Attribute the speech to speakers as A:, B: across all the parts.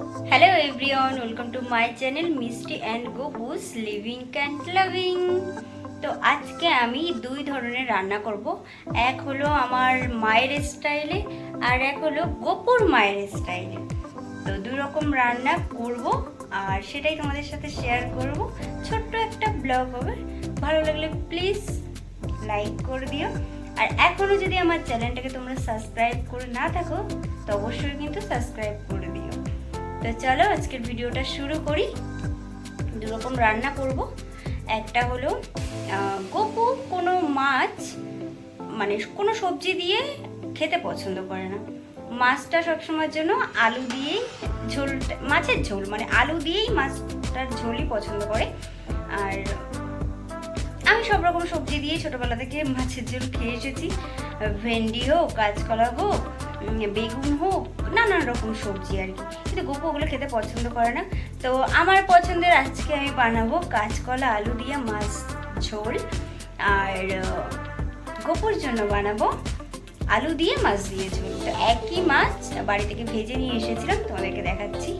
A: Hello everyone welcome to my channel Mishti and Gopus living and loving তো আজকে আমি দুই ধরনের রান্না করব। এক হলো আমার মায়ের স্টাইলে আর এক হলো গোপুর মায়ের স্টাইলে তো দুই রকম রান্না করব, আর সেটাই তোমাদের সাথে শেয়ার করব। ছোট্ট একটা ব্লগ হবে। ভালো লাগলে প্লিজ লাইক করে দিও। আর এখনও যদি আমার চ্যানেলটাকে তোমরা সাবস্ক্রাইব করে না থাকো, তো অবশ্যই কিন্তু সাবস্ক্রাইব করে দিও। তো চলো আজকের ভিডিওটা শুরু করি। দুরকম রান্না করব। একটা হলো গপু কোনো মাছ মানে কোনো সবজি দিয়ে খেতে পছন্দ করে না। মাছটা সবসময়ের জন্য আলু দিয়েই ঝোল মাছের ঝোল মানে আলু দিয়েই মাছটার ঝোলই পছন্দ করে। আর আমি সব রকম সবজি দিয়ে ছোটোবেলা থেকে মাছের ঝোল খেয়ে এসেছি। ভেন্ডি হোক কাঁচকলা হোক বেগুন হোক, নানান রকম সবজি আর কি। কিন্তু গোপু ওগুলো খেতে পছন্দ করে না। তো আমার পছন্দের আজকে আমি বানাবো কাঁচকলা আলু দিয়ে মাছ ঝোল। আর গোপুর জন্য বানাবো আলু দিয়ে মাছ দিয়ে ঝোল তো একই মাছ বাড়ি থেকে ভেজে নিয়ে এসেছিলাম তোমাদেরকে দেখাচ্ছি।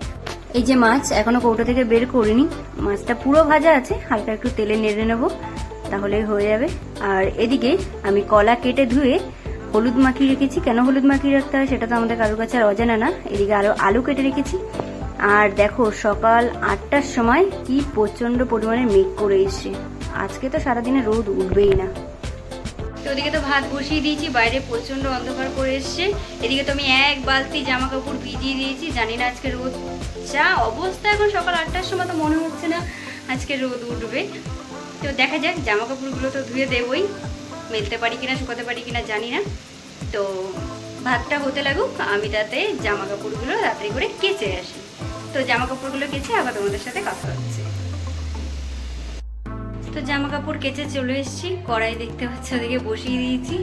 A: এই যে মাছ এখনও কৌটো থেকে বের করিনি, মাছটা পুরো ভাজা আছে, হালকা একটু তেলে নেড়ে নেব তাহলে হয়ে যাবে। আর এদিকে আমি কলা কেটে ধুয়ে হলুদ মাখিয়ে রেখেছি। কেন হলুদ মাখিয়ে রাখতে হয় সেটা তো আমাদের কারোর কাছে আর অজানা না। এদিকে আরও আলু কেটে রেখেছি। আর দেখো, সকাল আটটার সময় কি প্রচণ্ড পরিমাণে মেঘ করে এসছে। আজকে তো সারাদিনে রোদ উঠবেই না। তো ওদিকে তো ভাত বসিয়ে দিয়েছি, বাইরে প্রচণ্ড অন্ধকার করে এসছে। এদিকে তো আমি এক বালতি জামা কাপড় ভিজিয়ে দিয়েছি, জানি না আজকে রোদ যা অবস্থা। এখন সকাল আটটার সময় তো মনে হচ্ছে না আজকে রোদ উঠবে। তো দেখা যাক জামা কাপড়গুলো তো ধুয়ে দেবই। মেলতে পারি কিনা, শুকাতে পারি কিনা জানি না। তো ভাতটা হতে লাগুক, আমি তাতে জামা কাপড়গুলো রাত্রি করে কেচে আসি। তো জামা কাপড়গুলো কেচে আবার তোমাদের সাথে কথা হচ্ছে। তো জামা কাপড় কেচে চলে এসেছি, কড়াই দেখতে পাচ্ছি, ওদিকে বসিয়ে দিয়েছি।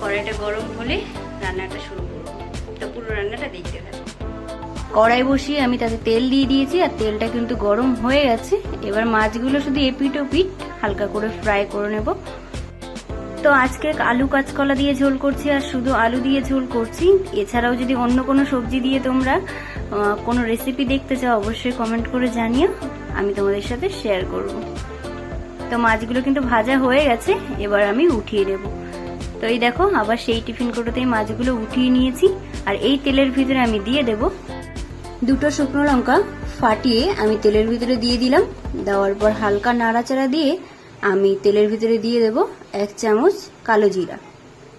A: কড়াইটা গরম হলে রান্নাটা শুরু করব। তো পুরো রান্নাটা দেখতে থাকো। কড়াই বসিয়ে আমি তাতে তেল দিয়ে দিয়েছি, আর তেলটা কিন্তু গরম হয়ে গেছে। এবার মাছগুলো শুধু এপিট ওপিট হালকা করে ফ্রাই করে নেব। তো আজকে আলু কাঁচকলা দিয়ে ঝোল করছি আর শুধু আলু দিয়ে ঝোল করছি। এছাড়াও যদি অন্য কোনো সবজি দিয়ে তোমরা কোনো রেসিপি দেখতে চাও, অবশ্যই কমেন্ট করে জানিও। আমি তোমাদের সাথে শেয়ার করব। তো মাছগুলো কিন্তু ভাজা হয়ে গেছে, এবার আমি উঠিয়ে দেব তো এই দেখো, আবার সেই টিফিন কোটোতেই মাছগুলো উঠিয়ে নিয়েছি, আর এই তেলের ভিতরে আমি দিয়ে দেব দুটো শুকনো লঙ্কা। ফাটিয়ে আমি তেলের ভিতরে দিয়ে দিলাম। দেওয়ার পর হালকা নাড়াচাড়া দিয়ে আমি তেলের ভিতরে দিয়ে দেব এক চামচ কালো জিরা।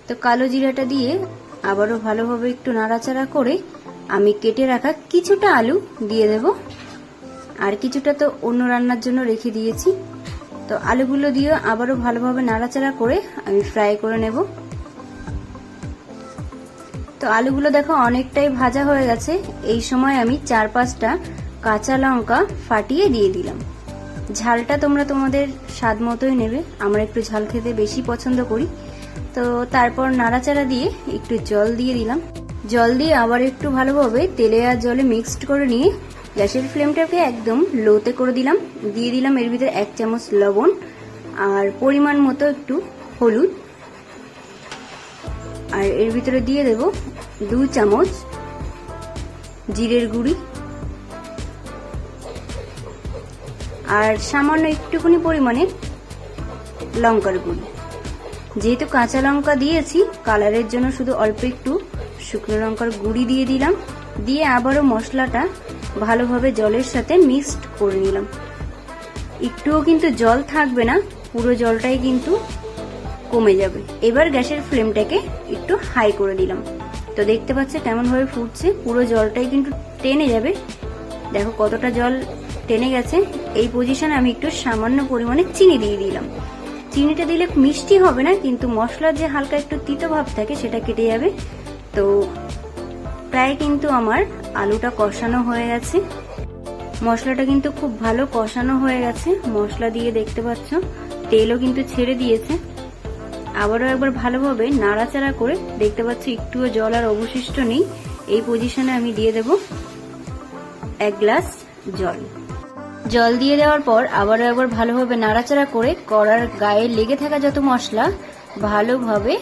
A: তো কালো জিরাটা দিয়ে আবারও ভালোভাবে একটু নাড়াচাড়া করে আমি কেটে রাখা কিছুটা আলু দিয়ে দেব। আর কিছুটা তো অন্য রান্নার জন্য রেখে দিয়েছি। তো আলুগুলো দিয়ে আবারও ভালোভাবে নাড়াচাড়া করে আমি ফ্রাই করে নেব। তো আলুগুলো দেখো অনেকটাই ভাজা হয়ে গেছে। এই সময় আমি চার পাঁচটা কাঁচা লঙ্কা ফাটিয়ে দিয়ে দিলাম। ঝালটা তোমরা তোমাদের স্বাদ মতোই নেবে। আমরা একটু ঝাল খেতে বেশি পছন্দ করি। তো তারপর নাড়াচাড়া দিয়ে একটু জল দিয়ে দিলাম। জল দিয়ে আবার একটু ভালোভাবে তেলে আর জলে মিক্সড করে নিয়ে গ্যাসের ফ্লেমটাকে একদম লোতে করে দিলাম। দিয়ে দিলাম এর ভিতরে এক চামচ লবণ আর পরিমাণ মতো একটু হলুদ। আর এর ভিতরে দিয়ে দেব দু চামচ জিরের গুঁড়ি। আর সামান্য একটুখানি পরিমাণে লঙ্কার গুঁড়ি। যেহেতু কাঁচা লঙ্কা দিয়েছি, কালারের জন্য শুধু অল্প একটু শুকনো লঙ্কার গুঁড়ি দিয়ে দিলাম। দিয়ে আবারও মশলাটা ভালোভাবে জলের সাথে মিক্সড করে নিলাম। একটুও কিন্তু জল থাকবে না, পুরো জলটাই কিন্তু কমে যাবে। এবার গ্যাসের ফ্লেমটাকে একটু হাই করে দিলাম। তো দেখতে পাচ্ছে কেমনভাবে ফুটছে, পুরো জলটাই কিন্তু টেনে যাবে। দেখো কতটা জল টেনে গেছে, এই পজিশনে আমি একটু সামান্য পরিমাণে চিনি দিয়ে দিলাম। চিনিটা দিলে মিষ্টি হবে না, কিন্তু মশলার যে হালকা একটু তিতো ভাব থাকে, সেটা কেটে যাবে। তো প্রায় কিন্তু আমার আলুটা কষানো হয়ে গেছে। মশলাটা কিন্তু খুব ভালো কষানো হয়ে গেছে। মশলা দিয়ে দেখতে পাচ্ছ, তেলও কিন্তু ছেড়ে দিয়েছে। আবারও একবার ভালোভাবে নাড়াচাড়া করে দেখতে পাচ্ছি, একটুও জল আর অবশিষ্ট নেই। এই পজিশনে আমি দিয়ে দেব এক গ্লাস জল। জল দিয়ে দেওয়ার পর আবারও একবার ভালোভাবে নাড়াচাড়া করে কড়ার গায়ে লেগে থাকা যত মশলা ভালোভাবে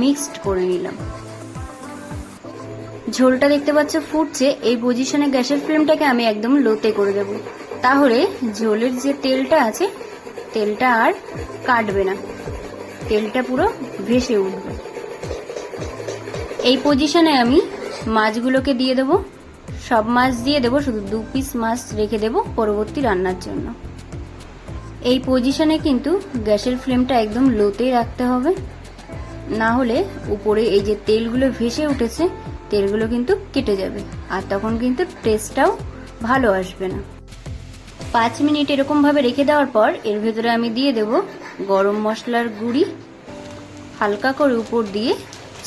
A: মিক্সড করে নিলাম। ঝোলটা দেখতে পাচ্ছ ফুটছে, এই পজিশনে গ্যাসের ফ্লেমটাকে আমি একদম লোতে করে দেব। তাহলে ঝোলের যে তেলটা আছে, তেলটা আর কাটবে না। তেলটা পুরো ভেসে উঠবে। এই পজিশনে আমি মাছগুলোকে দিয়ে দেব। সব মাছ দিয়ে দেব, শুধু দু পিস মাছ রেখে দেব পরবর্তী রান্নার জন্য। এই পজিশনে কিন্তু গ্যাসের ফ্লেমটা একদম লোতেই রাখতে হবে। না হলে উপরে এই যে তেলগুলো ভেসে উঠেছে, তেলগুলো কিন্তু কেটে যাবে। আর তখন কিন্তু টেস্টটাও ভালো আসবে না। পাঁচ মিনিট এরকমভাবে রেখে দেওয়ার পর এর ভেতরে আমি দিয়ে দেব গরম মশলার গুঁড়ি, হালকা করে উপর দিয়ে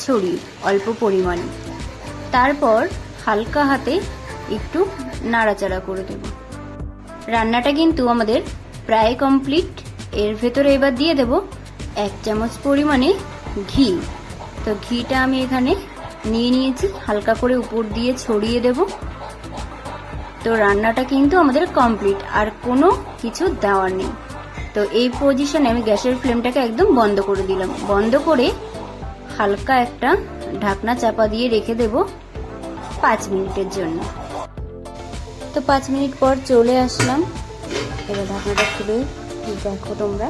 A: ছড়িয়ে, অল্প পরিমাণে। তারপর হালকা হাতে একটু নাড়াচাড়া করে দেব। রান্নাটা কিন্তু আমাদের প্রায় কমপ্লিট এর ভেতরে এবার দিয়ে দেব এক চামচ পরিমাণে ঘি। তো ঘিটা আমি এখানে নিয়ে নিয়েছি, হালকা করে উপর দিয়ে ছড়িয়ে দেব। তো রান্নাটা কিন্তু আমাদের কমপ্লিট আর কোনো কিছু দেওয়ার নেই। তো এই পজিশনে আমি গ্যাসের ফ্লেমটাকে একদম বন্ধ করে দিলাম। বন্ধ করে হালকা একটা ঢাকনা চাপা দিয়ে রেখে দেব। পাঁচ মিনিটের জন্য। তো পাঁচ মিনিট পর চলে আসলাম। এবার ঢাকনাটা খুলে দেখো তোমরা।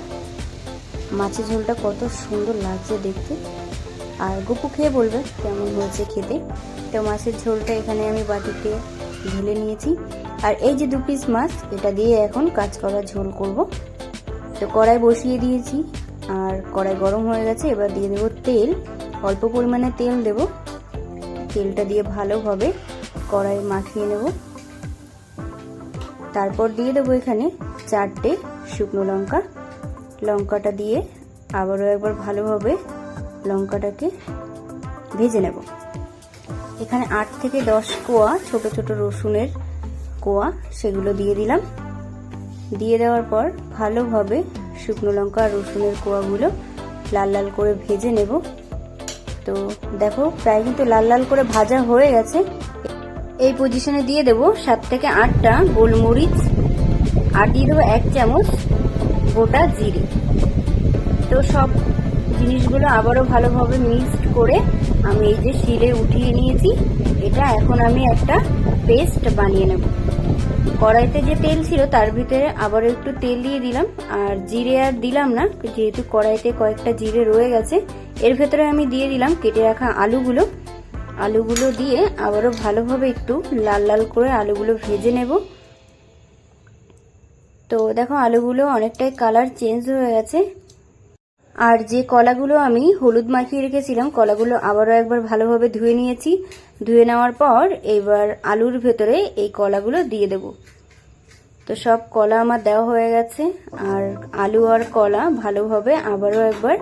A: মাছের ঝোলটা কত সুন্দর লাগছে দেখতে। আর গপু খেয়ে বলবে কেমন হয়েছে খেতে। তো মাছের ঝোলটা এখানে আমি বাটিতে ঢেলে নিয়েছি। আর এই যে দু পিস মাছ, এটা দিয়ে এখন কাজ করা ঝোল করব। তো কড়াই বসিয়ে দিয়েছি। আর কড়াই গরম হয়ে গেছে, এবার দিয়ে দেবো তেল। অল্প পরিমাণে তেল দেব। তেলটা দিয়ে ভালোভাবে কড়াই মাখিয়ে নেব। তারপর দিয়ে দেবো এখানে চারটে শুকনো লঙ্কা। লঙ্কাটা দিয়ে আবারও একবার ভালোভাবে লঙ্কাটাকে ভেজে নেব। এখানে আট থেকে দশ কোয়া ছোট ছোট রসুনের কোয়া সেগুলো দিয়ে দিলাম। দিয়ে দেওয়ার পর ভালোভাবে শুকনো লঙ্কা আর রসুনের কোয়াগুলো লাল লাল করে ভেজে নেব। তো দেখো, প্রায় কিন্তু লাল লাল করে ভাজা হয়ে গেছে। এই পজিশনে দিয়ে দেব সাত থেকে আটটা গোলমরিচ, আর দিয়ে দেবো এক চামচ গোটা জিরে। তো সব জিনিসগুলো আবারও ভালোভাবে মিক্সড করে আমি এই যে শিলে উঠিয়ে নিয়েছি। এটা এখন আমি একটা পেস্ট বানিয়ে নেব। কড়াইতে যে তেল ছিল তার ভিতরে আবারও একটু তেল দিয়ে দিলাম। আর জিরে আর দিলাম না, যেহেতু কড়াইতে কয়েকটা জিরে রয়ে গেছে এর ভেতরে আমি দিয়ে দিলাম কেটে রাখা আলুগুলো। আলুগুলো দিয়ে আবারও ভালোভাবে একটু লাল লাল করে আলুগুলো ভেজে নেব। তো দেখো, আলুগুলো অনেকটাই কালার চেঞ্জ হয়ে গেছে। আর যে কলাগুলো আমি হলুদ মাখিয়ে রেখেছিলাম, কলাগুলো আবারও একবার ভালোভাবে ধুয়ে নিয়েছি। ধুয়ে নেওয়ার পর এবার আলুর ভেতরে এই কলাগুলো দিয়ে দেব। তো সব কলা আমার দেওয়া হয়ে গেছে। আর আলু আর কলা ভালোভাবে আবারও একবার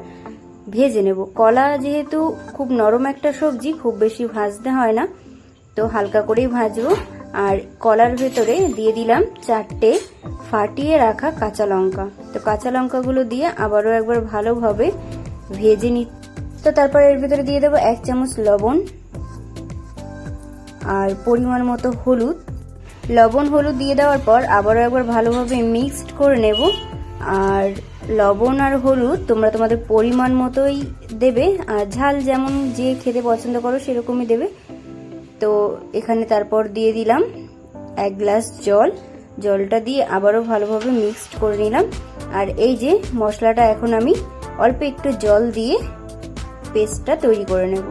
A: ভেজে নেব। কলা যেহেতু খুব নরম একটা সবজি, খুব বেশি ভাজতে হয় না। তো হালকা করেই ভাজবো। আর কলার ভেতরে দিয়ে দিলাম চারটে ফাটিয়ে রাখা কাঁচা লঙ্কা। তো কাঁচা লঙ্কাগুলো দিয়ে আবারও একবার ভালোভাবে ভেজে নি তো তারপর এর ভেতরে দিয়ে দেবো এক চামচ লবণ আর পরিমাণ মতো হলুদ। লবণ হলুদ দিয়ে দেওয়ার পর আবারও একবার ভালোভাবে মিক্সড করে নেব। আর লবণ আর হলুদ তোমরা তোমাদের পরিমাণ মতোই দেবে। আর ঝাল যেমন যে খেতে পছন্দ করো সেরকমই দেবে। তো এখানে তারপর দিয়ে দিলাম এক গ্লাস জল। জলটা দিয়ে আবারও ভালোভাবে মিক্সড করে নিলাম। আর এই যে মশলাটা এখন আমি অল্প একটু জল দিয়ে পেস্টটা তৈরি করে নেব।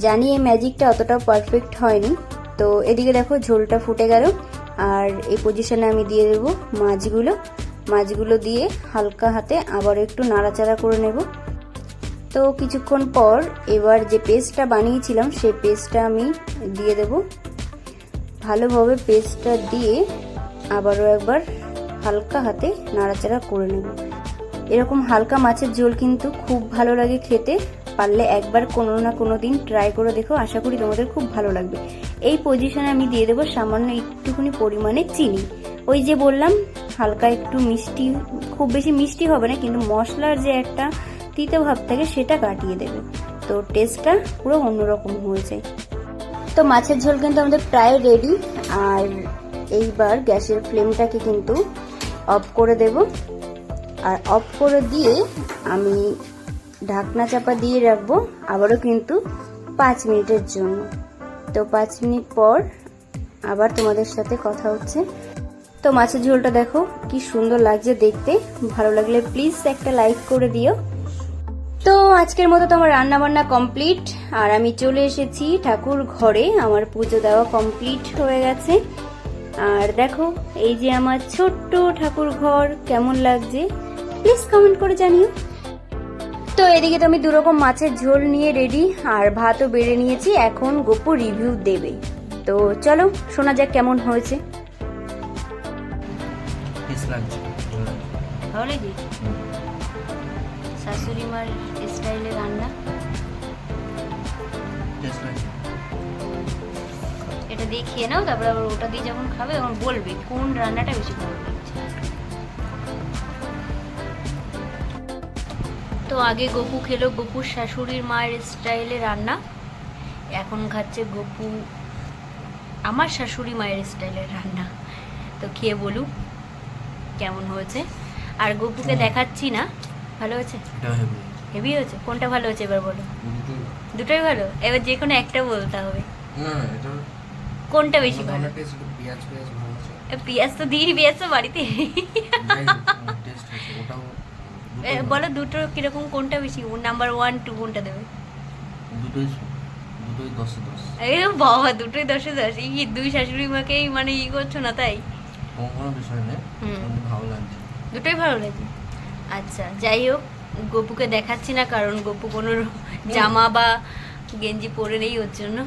A: জানি এই ম্যাজিকটা অতটাও পারফেক্ট হয়নি। তো এদিকে দেখো ঝোলটা ফুটে গেল। আর এই পজিশনে আমি দিয়ে দেবো মাছগুলো। মাছগুলো দিয়ে হালকা হাতে আবার একটু নাড়াচাড়া করে নেব। তো কিছুক্ষণ পর এবার যে পেস্টটা বানিয়েছিলাম, সেই পেস্টটা আমি দিয়ে দেব। ভালোভাবে পেস্টটা দিয়ে আবারও একবার হালকা হাতে নাড়াচাড়া করে নেব। এরকম হালকা মাছের ঝোল কিন্তু খুব ভালো লাগে খেতে। পারলে একবার কোনো না কোনো দিন ট্রাই করে দেখো। আশা করি তোমাদের খুব ভালো লাগবে। এই পজিশনে আমি দিয়ে দেবো সামান্য একটুখানি পরিমাণে চিনি। ওই যে বললাম হালকা একটু মিষ্টি, খুব বেশি মিষ্টি হবে না, কিন্তু মশলার যে একটা তিতে ভাব থাকে সেটা কাটিয়ে দেবে। তো টেস্টটা পুরো অন্যরকম হয়ে যায়। তো মাছের ঝোল কিন্তু আমাদের প্রায় রেডি আর এইবার গ্যাসের ফ্লেমটাকে কিন্তু অফ করে দেব। আর অফ করে দিয়ে আমি ঢাকনা চাপা দিয়ে রাখব আবারও কিন্তু পাঁচ মিনিটের জন্য। তো পাঁচ মিনিট পর আবার তোমাদের সাথে কথা হচ্ছে। তো মাছের ঝোলটা দেখো, কি সুন্দর লাগছে দেখতে। ভালো লাগলে প্লিজ একটা লাইক করে দিও। তো আজকের মতো তো আমার রান্না বান্না কমপ্লিট আর আমি চলে এসেছি ঠাকুর ঘরে, আমার পুজো দেওয়া কমপ্লিট হয়ে গেছে। আর দেখো, এই যে আমার ছোট্ট ঠাকুর ঘর, কেমন লাগছে? প্লিজ কমেন্ট করে জানিও। তো এদিকে তো আমি দুরকম মাছের ঝোল নিয়ে রেডি আর ভাতও বেড়ে নিয়েছি। এখন গোপু রিভিউ দেবে। তো চলো, শোনা যাক কেমন হয়েছে।
B: লাগছে। ভালো
A: লেগে শাশুড়ি মার স্টাইলে রান্না। এটা দিয়ে খেয়ে নাও তারপরে আবার ওটা দিয়ে যখন খাবে তখন বলবে কোন রান্নাটা বেশি ভালো লাগছে। তো আগে গপু খেলো গপুর শাশুড়ির মায়ের স্টাইলে রান্না। এখন খাচ্ছে গপু আমার শাশুড়ি মায়ের স্টাইলের রান্না। তো খেয়ে বলুক। কেমন হয়েছে? আর গপুকে দেখাচ্ছি না। ভালো হয়েছে?
B: হেভি
A: হেভি হয়েছে? কোনটা ভালো হয়েছে এবার বলো? দুটোই। ভালো? এবার যে কোনো একটা বলতে হবে। কোনটা বেশি ভালো?
B: পেঁয়াজ
A: তো দিই পেঁয়াজ তো বাড়িতে। বলো দুটো কীরকম কোনটা বেশি? নাম্বার ওয়ান টু কোনটা দেবে?
B: দুটোই দুটোই দশে দশ।
A: এ বাবা দুটোই দশে দশ। এই দুই শাশুড়ি মাকেই মানে ই করছ না তাই?
B: কোনো বিষয় নেই ভালো লাগছে?
A: দুটোই ভালো লাগে। আচ্ছা যাই হোক গপুকে দেখাচ্ছি না কারণ গপু কোনো জামা বা গেঞ্জি পরে নেই ওর জন্য।